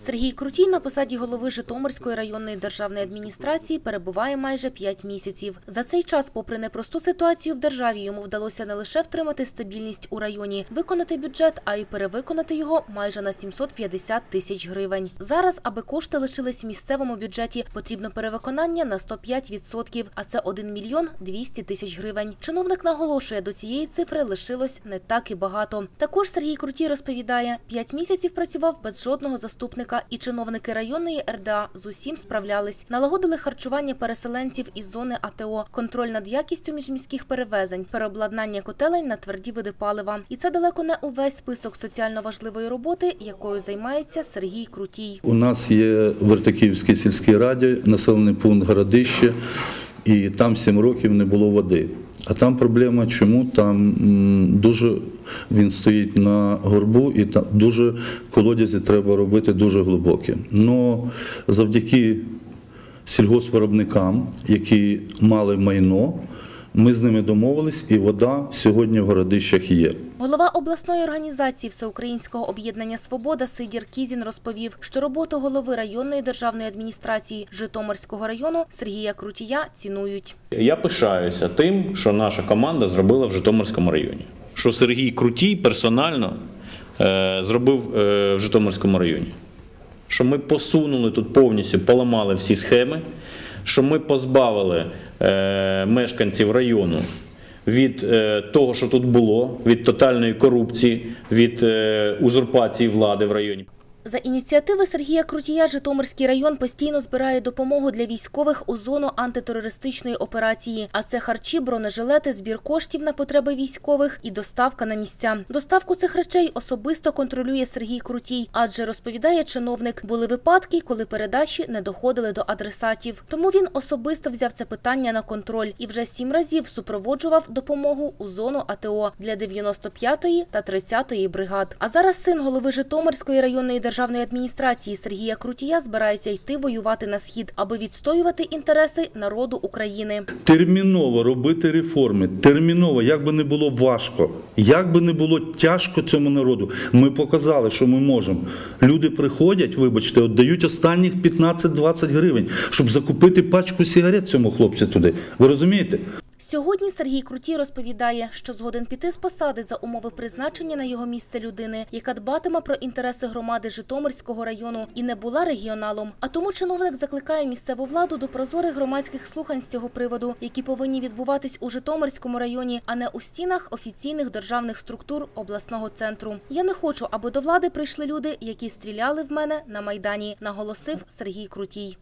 Сергій Крутій на посаді голови Житомирської районної державної адміністрації перебуває майже 5 місяців. За цей час, попри непросту ситуацію в державі, йому вдалося не лише втримати стабільність у районі, виконати бюджет, а й перевиконати його майже на 750 тисяч гривень. Зараз, аби кошти лишились в місцевому бюджеті, потрібно перевиконання на 105%, а це 1 мільйон 200 тисяч гривень. Чиновник наголошує, до цієї цифри лишилось не так і багато. Також Сергій Крутій розповідає, 5 місяців працював без жодного заступника, і чиновники районної РДА з усім справлялись. Налагодили харчування переселенців із зони АТО, контроль над якістю міжміських перевезень, переобладнання котелень на тверді види палива. І це далеко не увесь список соціально важливої роботи, якою займається Сергій Крутій. У нас є в Вертаківській сільській раді населений пункт Городище, і там 7 років не було води. А там проблема, чому там дуже він стоїть на горбу, і там дуже колодязі треба робити дуже глибокі. Но завдяки сільгоспвиробникам, які мали майно, ми з ними домовились, і вода сьогодні в городищах є. Голова обласної організації Всеукраїнського об'єднання Свобода Сидір Кізін розповів, що роботу голови районної державної адміністрації Житомирського району Сергія Крутія цінують. Я пишаюся тим, що наша команда зробила в Житомирському районі. Що Сергій Крутій персонально е, зробив е, в Житомирському районі. Що ми посунули тут повністю, поламали всі схеми, що ми позбавили е, мешканців району від е, того, що тут було, від тотальної корупції, від е, узурпації влади в районі. За ініціативи Сергія Крутія Житомирський район постійно збирає допомогу для військових у зону антитерористичної операції. А це харчі, бронежилети, збір коштів на потреби військових і доставка на місця. Доставку цих речей особисто контролює Сергій Крутій, адже розповідає чиновник, були випадки, коли передачі не доходили до адресатів. Тому він особисто взяв це питання на контроль і вже сім разів супроводжував допомогу у зону АТО для 95-ї та 30-ї бригад. А зараз син голови Житомирської районної державної адміністрації Сергія Крутія збирається йти воювати на схід, аби відстоювати інтереси народу України. Терміново робити реформи, терміново, як би не було важко, як би не було тяжко цьому народу. Ми показали, що ми можемо. Люди приходять, вибачте, от дають останніх 15-20 гривень, щоб закупити пачку сигарет цьому хлопцю туди. Ви розумієте? Сьогодні Сергій Крутій розповідає, що згоден піти з посади за умови призначення на його місце людини, яка дбатиме про інтереси громади Житомирського району і не була регіоналом. А тому чиновник закликає місцеву владу до прозорих громадських слухань з цього приводу, які повинні відбуватись у Житомирському районі, а не у стінах офіційних державних структур обласного центру. Я не хочу, аби до влади прийшли люди, які стріляли в мене на майдані, наголосив Сергій Крутій.